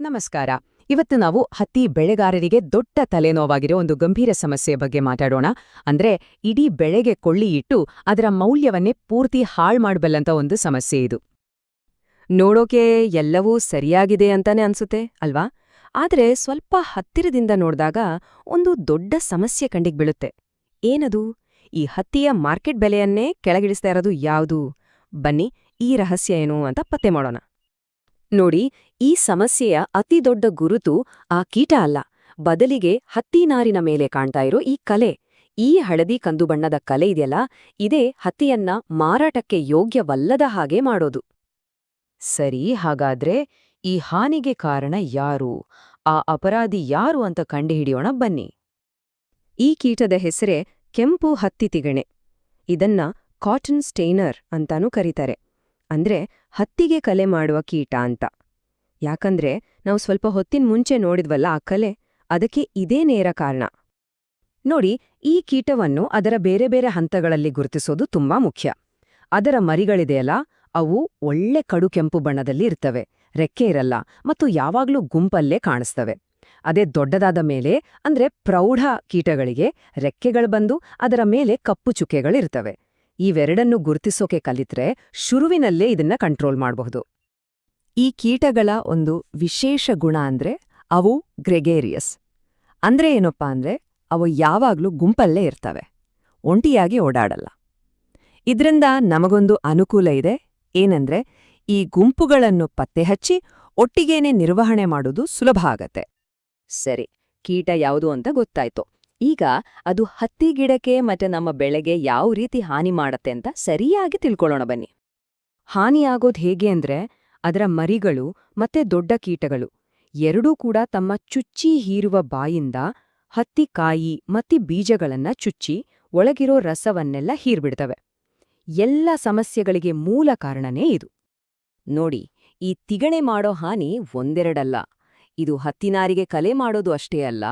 ನಮಸ್ಕಾರ. ಇವತ್ತು ನಾವು ಹತ್ತಿ ಬೆಳೆಗಾರರಿಗೆ ದೊಡ್ಡ ತಲೆನೋವಾಗಿರೋ ಒಂದು ಗಂಭೀರ ಸಮಸ್ಯೆ ಬಗ್ಗೆ ಮಾತಾಡೋಣ. ಅಂದ್ರೆ ಇಡೀ ಬೆಳೆಗೆ ಕೊಳ್ಳಿ ಇಟ್ಟು ಅದರ ಮೌಲ್ಯವನ್ನೇ ಪೂರ್ತಿ ಹಾಳ್ ಮಾಡಬಲ್ಲಂತ ಒಂದು ಸಮಸ್ಯೆ ಇದು. ನೋಡೋಕೆ ಎಲ್ಲವೂ ಸರಿಯಾಗಿದೆ ಅಂತಾನೆ ಅನ್ಸುತ್ತೆ, ಅಲ್ವಾ? ಆದ್ರೆ ಸ್ವಲ್ಪ ಹತ್ತಿರದಿಂದ ನೋಡಿದಾಗ ಒಂದು ದೊಡ್ಡ ಸಮಸ್ಯೆ ಕಂಡಿಗೆ ಬೀಳುತ್ತೆ. ಏನದು? ಈ ಹತ್ತಿಯ ಮಾರ್ಕೆಟ್ ಬೆಲೆಯನ್ನೇ ಕೆಳಗಿಳಿಸ್ತಾ ಇರೋದು ಯಾವುದು? ಬನ್ನಿ, ಈ ರಹಸ್ಯ ಏನು ಅಂತ ಪತ್ತೆ ಮಾಡೋಣ. ನೋಡಿ, ಈ ಸಮಸ್ಯೆಯ ಅತಿ ದೊಡ್ಡ ಗುರುತು ಆ ಕೀಟ ಅಲ್ಲ. ಬದಲಿಗೆ ಹತ್ತಿನಾರಿನ ಮೇಲೆ ಕಾಣ್ತಾ ಇರೋ ಈ ಕಲೆ. ಈ ಹಳದಿ ಕಂದು ಬಣ್ಣದ ಕಲೆ ಇದೆಯಲ್ಲ, ಇದೇ ಹತ್ತಿಯನ್ನ ಮಾರಾಟಕ್ಕೆ ಯೋಗ್ಯವಲ್ಲದ ಹಾಗೆ ಮಾಡೋದು. ಸರಿ, ಹಾಗಾದ್ರೆ ಈ ಹಾನಿಗೆ ಕಾರಣ ಯಾರು? ಆ ಅಪರಾಧಿ ಯಾರು ಅಂತ ಕಂಡುಹಿಡಿಯೋಣ ಬನ್ನಿ. ಈ ಕೀಟದ ಹೆಸರೇ ಕೆಂಪು ಹತ್ತಿ ತಿಗಣೆ. ಇದನ್ನ ಕಾಟನ್ ಸ್ಟೇನರ್ ಅಂತಾನೂ ಕರೀತಾರೆ. ಅಂದ್ರೆ ಹತ್ತಿಗೆ ಕಲೆ ಮಾಡುವ ಕೀಟ ಅಂತ. ಯಾಕಂದ್ರೆ ನಾವು ಸ್ವಲ್ಪ ಹೊತ್ತಿನ ಮುಂಚೆ ನೋಡಿದ್ವಲ್ಲ ಆ ಕಲೆ, ಅದಕ್ಕೆ ಇದೇ ನೇರ ಕಾರಣ. ನೋಡಿ, ಈ ಕೀಟವನ್ನು ಅದರ ಬೇರೆ ಬೇರೆ ಹಂತಗಳಲ್ಲಿ ಗುರುತಿಸೋದು ತುಂಬಾ ಮುಖ್ಯ. ಅದರ ಮರಿಗಳಿದೆಯಲ್ಲ, ಅವು ಒಳ್ಳೆ ಕಡು ಕೆಂಪು ಬಣ್ಣದಲ್ಲಿ ಇರ್ತವೆ, ರೆಕ್ಕೆ ಇರಲ್ಲ ಮತ್ತು ಯಾವಾಗ್ಲೂ ಗುಂಪಲ್ಲೇ ಕಾಣಿಸ್ತವೆ. ಅದೇ ದೊಡ್ಡದಾದ ಮೇಲೆ, ಅಂದ್ರೆ ಪ್ರೌಢ ಕೀಟಗಳಿಗೆ ರೆಕ್ಕೆಗಳು ಬಂದು ಅದರ ಮೇಲೆ ಕಪ್ಪು ಚುಕ್ಕೆಗಳಿರ್ತವೆ. ಇವೆರಡನ್ನು ಗುರುತಿಸೋಕೆ ಕಲಿತ್ರೆ ಶುರುವಿನಲ್ಲೇ ಇದನ್ನ ಕಂಟ್ರೋಲ್ ಮಾಡಬಹುದು. ಈ ಕೀಟಗಳ ಒಂದು ವಿಶೇಷ ಗುಣ ಅಂದ್ರೆ ಅವು ಗ್ರೆಗೇರಿಯಸ್ ಅಂದ್ರೆ ಏನಪ್ಪಾ ಅಂದ್ರೆ ಅವು ಯಾವಾಗ್ಲೂ ಗುಂಪಲ್ಲೇ ಇರ್ತವೆ, ಒಂಟಿಯಾಗಿ ಓಡಾಡಲ್ಲ. ಇದ್ರಿಂದ ನಮಗೊಂದು ಅನುಕೂಲ ಇದೆ, ಏನಂದ್ರೆ ಈ ಗುಂಪುಗಳನ್ನು ಪತ್ತೆಹಚ್ಚಿ ಒಟ್ಟಿಗೇನೆ ನಿರ್ವಹಣೆ ಮಾಡೋದು ಸುಲಭ ಆಗತ್ತೆ. ಸರಿ, ಕೀಟ ಯಾವುದು ಅಂತ ಗೊತ್ತಾಯ್ತು. ಈಗ ಅದು ಹತ್ತಿ ಗಿಡಕ್ಕೆ ಮತ್ತೆ ನಮ್ಮ ಬೆಳೆಗೆ ಯಾವ ರೀತಿ ಹಾನಿ ಮಾಡತ್ತೆ ಅಂತ ಸರಿಯಾಗಿ ತಿಳ್ಕೊಳ್ಳೋಣ ಬನ್ನಿ. ಹಾನಿಯಾಗೋದು ಹೇಗೆ ಅಂದ್ರೆ ಅದರ ಮರಿಗಳು ಮತ್ತೆ ದೊಡ್ಡ ಕೀಟಗಳು ಎರಡೂ ಕೂಡ ತಮ್ಮ ಚುಚ್ಚಿ ಹೀರುವ ಬಾಯಿಂದ ಹತ್ತಿ ಕಾಯಿ ಮತ್ತೆ ಬೀಜಗಳನ್ನ ಚುಚ್ಚಿ ಒಳಗಿರೋ ರಸವನ್ನೆಲ್ಲ ಹೀರ್ಬಿಡ್ತವೆ. ಎಲ್ಲ ಸಮಸ್ಯೆಗಳಿಗೆ ಮೂಲ ಕಾರಣನೇ ಇದು. ನೋಡಿ, ಈ ತಿಗಣೆ ಮಾಡೋ ಹಾನಿ ಒಂದೆರಡಲ್ಲ. ಇದು ಹತ್ತಿನಾರಿಗೆ ಕಲೆ ಮಾಡೋದು ಅಷ್ಟೇ ಅಲ್ಲ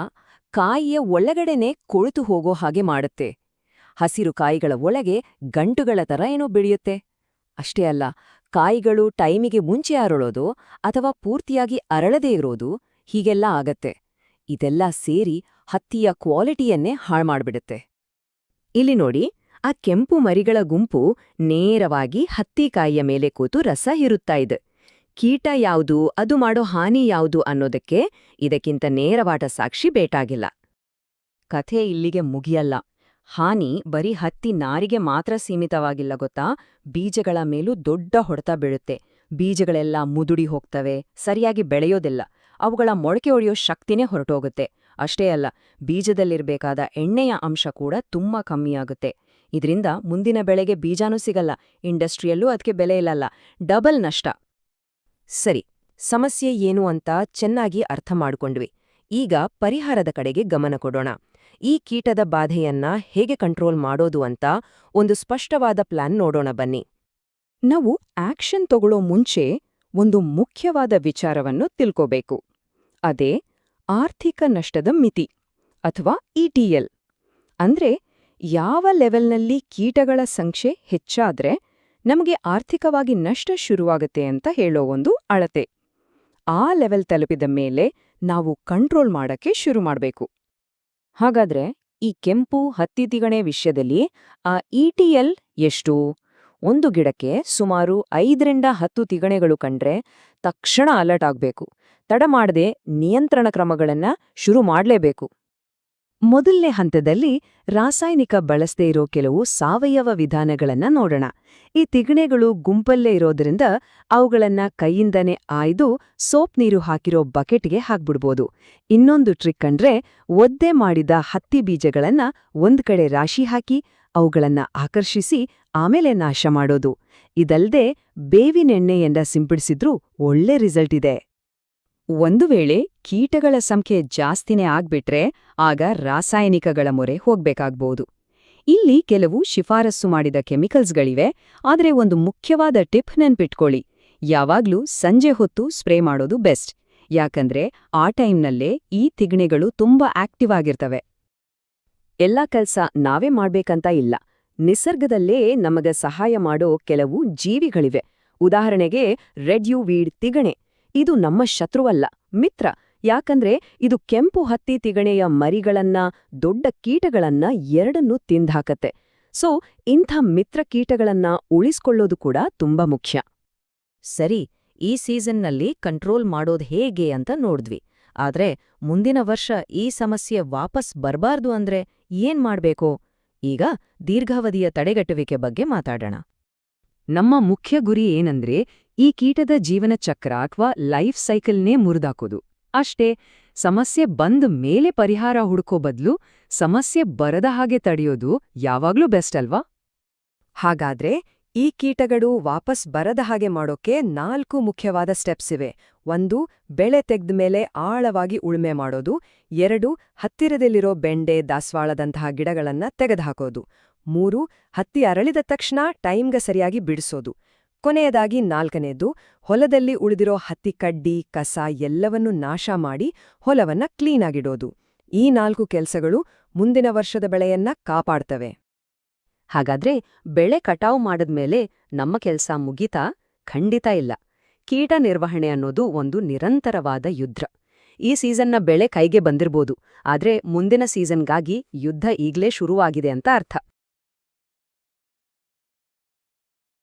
ಕಾಯಿಯ ಒಳಗಡೆನೆ ಕೊಳಿತು ಹೋಗೋ ಹಾಗೆ ಮಾಡುತ್ತೆ. ಹಸಿರು ಕಾಯಿಗಳ ಒಳಗೆ ಗಂಟುಗಳ ತರ ಏನೋ ಬೆಳೆಯುತ್ತೆ. ಅಷ್ಟೇ ಅಲ್ಲ, ಕಾಯಿಗಳು ಟೈಮಿಗೆ ಮುಂಚೆ ಅರಳೋದು ಅಥವಾ ಪೂರ್ತಿಯಾಗಿ ಅರಳದೇ ಇರೋದು ಹೀಗೆಲ್ಲ ಆಗತ್ತೆ. ಇದೆಲ್ಲ ಸೇರಿ ಹತ್ತಿಯ ಕ್ವಾಲಿಟಿಯನ್ನೇ ಹಾಳ್ಮಾಡ್ಬಿಡುತ್ತೆ ಇಲ್ಲಿ ನೋಡಿ, ಆ ಕೆಂಪು ಮರಿಗಳ ಗುಂಪು ನೇರವಾಗಿ ಹತ್ತಿಕಾಯಿಯ ಮೇಲೆ ಕೂತು ರಸ ಹಿರುತ್ತಾ ಇದೆ. ಕೀಟ ಯಾವುದು, ಅದು ಮಾಡೋ ಹಾನಿ ಯಾವುದು ಅನ್ನೋದಕ್ಕೆ ಇದಕ್ಕಿಂತ ನೇರವಾದ ಸಾಕ್ಷಿ ಬೇಟಾಗಿಲ್ಲ. ಕಥೆ ಇಲ್ಲಿಗೆ ಮುಗಿಯಲ್ಲ. ಹಾನಿ ಬರೀ ಹತ್ತಿ ನಾರಿಗೆ ಮಾತ್ರ ಸೀಮಿತವಾಗಿಲ್ಲ ಗೊತ್ತಾ? ಬೀಜಗಳ ಮೇಲೂ ದೊಡ್ಡ ಹೊಡೆತ ಬೀಳುತ್ತೆ. ಬೀಜಗಳೆಲ್ಲ ಮುದುಡಿ ಹೋಗ್ತವೆ, ಸರಿಯಾಗಿ ಬೆಳೆಯೋದಿಲ್ಲ. ಅವುಗಳ ಮೊಳಕೆ ಒಡೆಯೋ ಶಕ್ತಿನೇ ಹೊರಟೋಗುತ್ತೆ. ಅಷ್ಟೇ ಅಲ್ಲ, ಬೀಜದಲ್ಲಿರಬೇಕಾದ ಎಣ್ಣೆಯ ಅಂಶ ಕೂಡ ತುಂಬಾ ಕಮ್ಮಿಯಾಗುತ್ತೆ ಇದರಿಂದ ಮುಂದಿನ ಬೆಳೆಗೆ ಬೀಜಾನೂ ಸಿಗಲ್ಲ. ಇಂಡಸ್ಟ್ರಿಯಲ್ಲೂ ಅದಕ್ಕೆ ಬೆಲೆ ಇಲ್ಲಲ್ಲ. ಡಬಲ್ ನಷ್ಟ. ಸರಿ, ಸಮಸ್ಯೆ ಏನು ಅಂತ ಚೆನ್ನಾಗಿ ಅರ್ಥ ಮಾಡಿಕೊಂಡ್ವಿ. ಈಗ ಪರಿಹಾರದ ಕಡೆಗೆ ಗಮನ ಕೊಡೋಣ. ಈ ಕೀಟದ ಬಾಧೆಯನ್ನ ಹೇಗೆ ಕಂಟ್ರೋಲ್ ಮಾಡೋದು ಅಂತ ಒಂದು ಸ್ಪಷ್ಟವಾದ ಪ್ಲಾನ್ ನೋಡೋಣ ಬನ್ನಿ. ನಾವು ಆಕ್ಷನ್ ತಗೊಳ್ಳೋ ಮುಂಚೆ ಒಂದು ಮುಖ್ಯವಾದ ವಿಚಾರವನ್ನು ತಿಳ್ಕೋಬೇಕು. ಅದೇ ಆರ್ಥಿಕ ನಷ್ಟದ ಮಿತಿ ಅಥವಾ ಇಟಿಎಲ್ ಅಂದ್ರೆ ಯಾವ ಲೆವೆಲ್ನಲ್ಲಿ ಕೀಟಗಳ ಸಂಖ್ಯೆ ಹೆಚ್ಚಾದ್ರೆ ನಮಗೆ ಆರ್ಥಿಕವಾಗಿ ನಷ್ಟ ಶುರುವಾಗುತ್ತೆ ಅಂತ ಹೇಳೋ ಒಂದು ಅಳತೆ. ಆ ಲೆವೆಲ್ ತಲುಪಿದ ಮೇಲೆ ನಾವು ಕಂಟ್ರೋಲ್ ಮಾಡಕ್ಕೆ ಶುರು ಮಾಡಬೇಕು. ಹಾಗಾದ್ರೆ ಈ ಕೆಂಪು ಹತ್ತಿ ತಿಗಣೆ ವಿಷಯದಲ್ಲಿ ಆ ಇಟಿಎಲ್ ಎಷ್ಟು? ಒಂದು ಗಿಡಕ್ಕೆ ಸುಮಾರು ಐದರಿಂದ ಹತ್ತು ತಿಗಣೆಗಳು ಕಂಡ್ರೆ ತಕ್ಷಣ ಅಲರ್ಟ್ ಆಗಬೇಕು. ತಡ ಮಾಡದೆ ನಿಯಂತ್ರಣ ಕ್ರಮಗಳನ್ನ ಶುರು ಮಾಡಲೇಬೇಕು. ಮೊದಲನೇ ಹಂತದಲ್ಲಿ ರಾಸಾಯನಿಕ ಬಳಸದೇ ಇರೋ ಕೆಲವು ಸಾವಯವ ವಿಧಾನಗಳನ್ನ ನೋಡೋಣ. ಈ ತಿಗಣೆಗಳು ಗುಂಪಲ್ಲೇ ಇರೋದ್ರಿಂದ ಅವುಗಳನ್ನ ಕೈಯಿಂದನೇ ಆಯ್ದು ಸೋಪ್ ನೀರು ಹಾಕಿರೋ ಬಕೆಟ್ಗೆ ಹಾಕ್ಬಿಡ್ಬೋದು. ಇನ್ನೊಂದು ಟ್ರಿಕ್ ಅಂದ್ರೆ ಒದ್ದೆ ಮಾಡಿದ ಹತ್ತಿ ಬೀಜಗಳನ್ನ ಒಂದ್ ಕಡೆ ರಾಶಿ ಹಾಕಿ ಅವುಗಳನ್ನ ಆಕರ್ಷಿಸಿ ಆಮೇಲೆ ನಾಶ ಮಾಡೋದು. ಇದಲ್ದೆ ಬೇವಿನೆಣ್ಣೆಯನ್ನ ಸಿಂಪಡಿಸಿದ್ರೂ ಒಳ್ಳೆ ರಿಸಲ್ಟ್ ಇದೆ. ಒಂದು ವೇಳೆ ಕೀಟಗಳ ಸಂಖ್ಯೆ ಜಾಸ್ತಿನೇ ಆಗ್ಬಿಟ್ರೆ ಆಗ ರಾಸಾಯನಿಕಗಳ ಮೊರೆ ಹೋಗ್ಬೇಕಾಗ್ಬೋದು. ಇಲ್ಲಿ ಕೆಲವು ಶಿಫಾರಸ್ಸು ಮಾಡಿದ ಕೆಮಿಕಲ್ಸ್ಗಳಿವೆ, ಆದರೆ ಒಂದು ಮುಖ್ಯವಾದ ಟಿಪ್ ನೆನ್ಪಿಟ್ಕೊಳ್ಳಿ. ಯಾವಾಗ್ಲೂ ಸಂಜೆ ಹೊತ್ತು ಸ್ಪ್ರೇ ಮಾಡೋದು ಬೆಸ್ಟ್. ಯಾಕಂದ್ರೆ ಆ ಟೈಮ್ನಲ್ಲೇ ಈ ತಿಗ್ಣೆಗಳು ತುಂಬಾ ಆಕ್ಟಿವ್ ಆಗಿರ್ತವೆ. ಎಲ್ಲ ಕೆಲಸ ನಾವೇ ಮಾಡ್ಬೇಕಂತ ಇಲ್ಲ. ನಿಸರ್ಗದಲ್ಲೇ ನಮಗ ಸಹಾಯ ಮಾಡೋ ಕೆಲವು ಜೀವಿಗಳಿವೆ. ಉದಾಹರಣೆಗೆ ರೆಡ್ ಯು ವೀಡ್ ತಿಗಣೆ. ಇದು ನಮ್ಮ ಶತ್ರುವಲ್ಲ. ಮಿತ್ರ, ಯಾಕಂದ್ರೆ ಇದು ಕೆಂಪು ಹತ್ತಿ ತಿಗಣೆಯ ಮರಿಗಳನ್ನ, ದೊಡ್ಡ ಕೀಟಗಳನ್ನ ಎರಡನ್ನೂ ತಿಂದಾಕತ್ತೆ ಸೊ, ಇಂಥ ಮಿತ್ರ ಕೀಟಗಳನ್ನ ಉಳಿಸ್ಕೊಳ್ಳೋದು ಕೂಡ ತುಂಬಾ ಮುಖ್ಯ. ಸರಿ, ಈ ಸೀಸನ್ನಲ್ಲಿ ಕಂಟ್ರೋಲ್ ಮಾಡೋದು ಹೇಗೆ ಅಂತ ನೋಡಿದ್ವಿ. ಆದ್ರೆ, ಮುಂದಿನ ವರ್ಷ ಈ ಸಮಸ್ಯೆ ವಾಪಸ್ ಬರ್ಬಾರ್ದು ಅಂದ್ರೆ ಏನ್ ಮಾಡ್ಬೇಕು? ಈಗ ದೀರ್ಘಾವಧಿಯ ತಡೆಗಟ್ಟುವಿಕೆ ಬಗ್ಗೆ ಮಾತಾಡೋಣ. ನಮ್ಮ ಮುಖ್ಯ ಗುರಿ ಏನಂದ್ರೆ ಈ ಕೀಟದ ಜೀವನ ಚಕ್ರ ಅಥವಾ ಲೈಫ್ ಸೈಕಲ್ನೇ ಮುರಿದಾಕೋದು. ಅಷ್ಟೇ, ಸಮಸ್ಯೆ ಬಂದ ಮೇಲೆ ಪರಿಹಾರ ಹುಡುಕೋ ಬದಲು ಸಮಸ್ಯೆ ಬರದ ಹಾಗೆ ತಡೆಯೋದು ಯಾವಾಗ್ಲೂ ಬೆಸ್ಟ್ ಅಲ್ವಾ? ಹಾಗಾದ್ರೆ ಈ ಕೀಟಗಳು ವಾಪಸ್ ಬರದ ಹಾಗೆ ಮಾಡೋಕೆ ನಾಲ್ಕು ಮುಖ್ಯವಾದ ಸ್ಟೆಪ್ಸ್ ಇವೆ. ಒಂದು, ಬೆಳೆ ತೆಗ್ದ ಮೇಲೆ ಆಳವಾಗಿ ಉಳುಮೆ ಮಾಡೋದು. ಎರಡು, ಹತ್ತಿರದಲ್ಲಿರೋ ಬೆಂಡೆ, ದಾಸವಾಳದಂತಹ ಗಿಡಗಳನ್ನ ತೆಗೆದುಹಾಕೋದು. ಮೂರು, ಹತ್ತಿ ಅರಳಿದ ತಕ್ಷಣ ಟೈಮ್ಗೆ ಸರಿಯಾಗಿ ಬಿಡಿಸೋದು. ಕೊನೆಯದಾಗಿ ನಾಲ್ಕನೆಯದು ಹೊಲದಲ್ಲಿ ಉಳಿದಿರೋ ಹತ್ತಿ, ಕಡ್ಡಿ, ಕಸ ಎಲ್ಲವನ್ನೂ ನಾಶ ಮಾಡಿ ಹೊಲವನ್ನ ಕ್ಲೀನಾಗಿಡೋದು ಈ ನಾಲ್ಕು ಕೆಲಸಗಳು ಮುಂದಿನ ವರ್ಷದ ಬೆಳೆಯನ್ನ ಕಾಪಾಡ್ತವೆ. ಹಾಗಾದ್ರೆ ಬೆಳೆ ಕಟಾವು ಮಾಡದ್ಮೇಲೆ ನಮ್ಮ ಕೆಲಸ ಮುಗೀತಾ? ಖಂಡಿತ ಇಲ್ಲ. ಕೀಟ ನಿರ್ವಹಣೆ ಅನ್ನೋದು ಒಂದು ನಿರಂತರವಾದ ಯುದ್ಧ. ಈ ಸೀಸನ್ನ ಬೆಳೆ ಕೈಗೆ ಬಂದಿರ್ಬೋದು. ಆದ್ರೆ ಮುಂದಿನ ಸೀಸನ್ಗಾಗಿ ಯುದ್ಧ ಈಗ್ಲೇ ಶುರುವಾಗಿದೆ ಅಂತ ಅರ್ಥ.